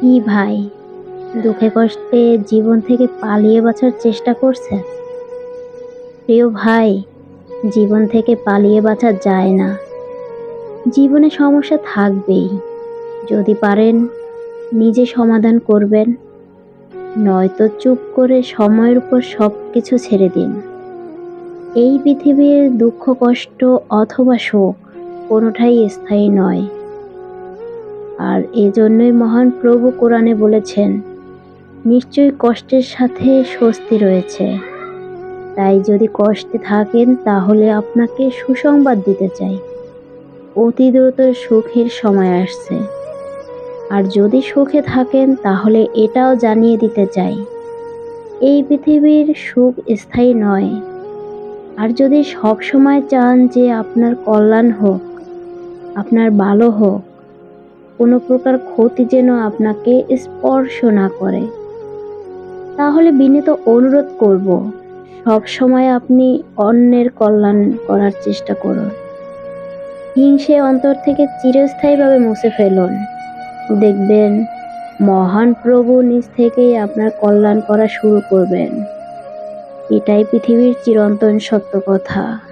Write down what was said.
কি ভাই? দুঃখে কষ্টে জীবন থেকে পালিয়ে বাঁচার চেষ্টা করছেন প্রিয় ভাই, জীবন থেকে পালিয়ে বাঁচা যায় না। জীবনে সমস্যা থাকবেই। যদি পারেন, নিজে সমাধান করবেন। নয়তো চুপ করে সময়ের উপর সব কিছু ছেড়ে দিন। এই পৃথিবীর দুঃখ, কষ্ট অথবা শোক কোনোটাই স্থায়ী নয়। আর এজন্যই মহান প্রভু কোরআনে বলেছেন, নিশ্চয়ই কষ্টের সাথে স্বস্তি রয়েছে। তাই যদি কষ্টে থাকেন, তাহলে আপনাকে সুসংবাদ দিতে চাই। অতি দ্রুত সুখের সময় আসছে। আর যদি সুখে থাকেন, তাহলে এটাও জানিয়ে দিতে চাই। এই পৃথিবীর সুখ স্থায়ী নয়। আর যদি সব সময় চান যে আপনার কল্যাণ হোক, আপনার ভালো হোক কোনো প্রকার ক্ষতি যেন আপনাকে স্পর্শ না করে। তাহলে বিনীত অনুরোধ করব, সব সময় আপনি অন্যের কল্যাণ করার চেষ্টা করুন। হিংসে অন্তর থেকে চিরস্থায়ীভাবে মুছে ফেলুন। দেখবেন, মহান প্রভু নিজ থেকেই আপনার কল্যাণ করা শুরু করবেন। এটাই পৃথিবীর চিরন্তন সত্য কথা।